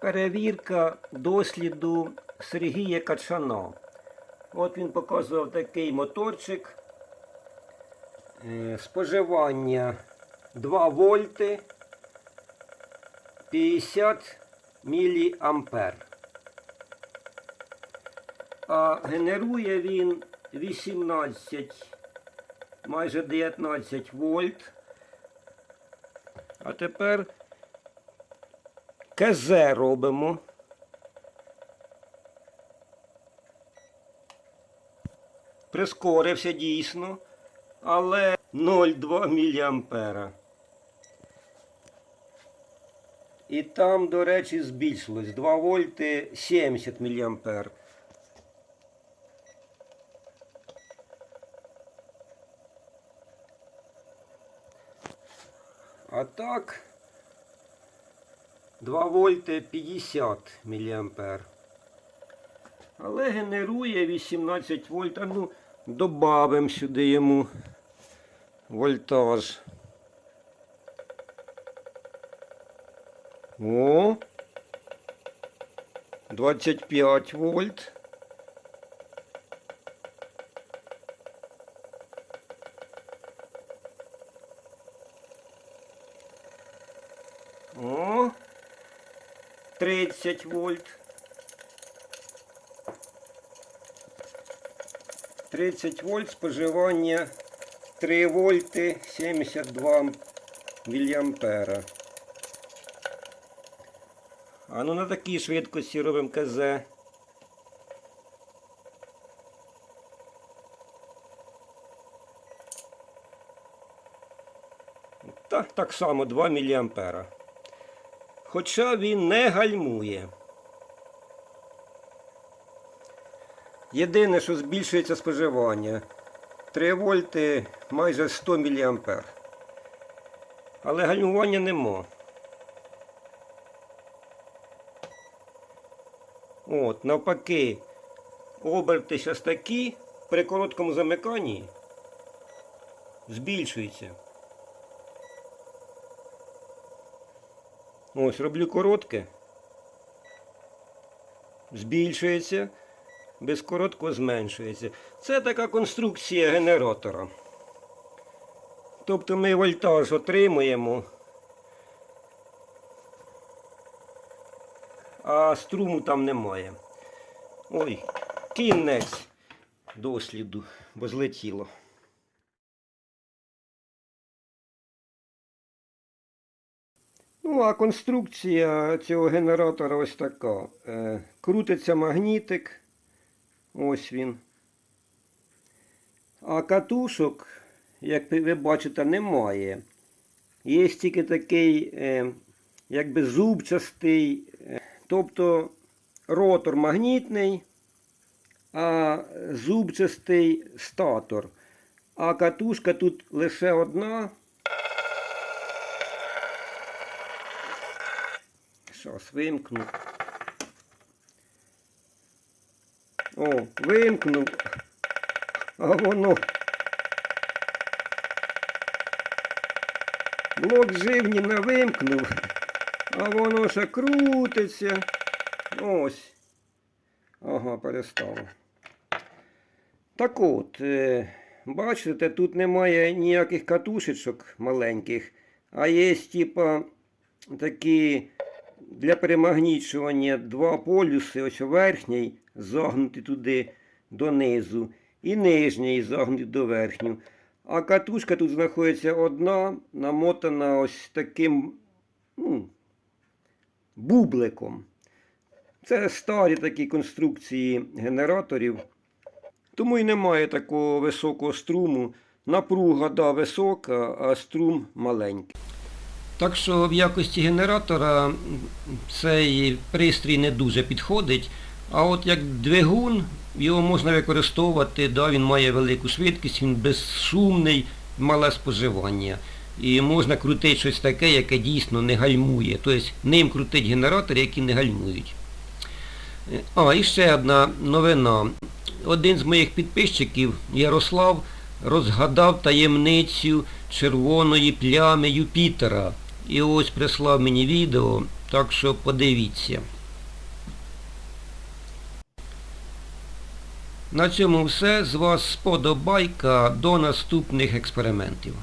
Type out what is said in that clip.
Перевірка досліду Сергія Качана. От він показував такий моторчик. Е, Споживання 2 вольти 50 міліампер. А генерує він 18, майже 19 вольт. А тепер КЗ робимо. Прискорився дійсно, але 0,2 мА. І там, до речі, збільшилось 2 вольти 70 мА. А так 2 вольти 50 мА. Але генерує 18 вольт. А ну, добавимо сюди йому вольтаж. О! 25 вольт. О! 30 вольт. 30 вольт споживання 3 вольти 72 міліампера. А ну на такій швидкості робимо КЗ. Так, так само 2 міліампера. Хоча він не гальмує. Єдине, що збільшується споживання. 3 вольти майже 100 мА. Але гальмування нема. От, навпаки, оберти зараз такі при короткому замиканні збільшується. Ось роблю коротке. Збільшується, без короткого зменшується. Це така конструкція генератора. Тобто ми вольтаж отримуємо, а струму там немає. Ой, кінець досліду, бо злетіло. Ну, а конструкція цього генератора ось така. Е, крутиться магнітик. Ось він. А катушок, як ви бачите, немає. Є тільки такий, е, якби зубчастий, е, тобто ротор магнітний, а зубчастий статор. А катушка тут лише одна. Щас вимкну. О, вимкнув. А воно. Блок живні не вимкнув, а воно ще крутиться. Ось. Ага, перестало. Так от, е, бачите, тут немає ніяких катушечок маленьких, а є, типа, такі для перемагнічування два полюси, ось верхній загнути туди донизу, і нижній загнути до верхню. А катушка тут знаходиться одна, намотана ось таким ну, бубликом. Це старі такі конструкції генераторів. Тому і немає такого високого струму. Напруга да, висока, а струм маленький. Так що в якості генератора цей пристрій не дуже підходить. А от як двигун, його можна використовувати, да, він має велику швидкість, він безшумний, мале споживання. І можна крутити щось таке, яке дійсно не гальмує. Тобто ним крутить генератори, які не гальмують. Е, А, і ще одна новина. Один з моїх підписчиків, Ярослав, розгадав таємницю червоної плями Юпітера І ось прислав мені відео, так що подивіться. На цьому все. З вас сподобайка. До наступних експериментів.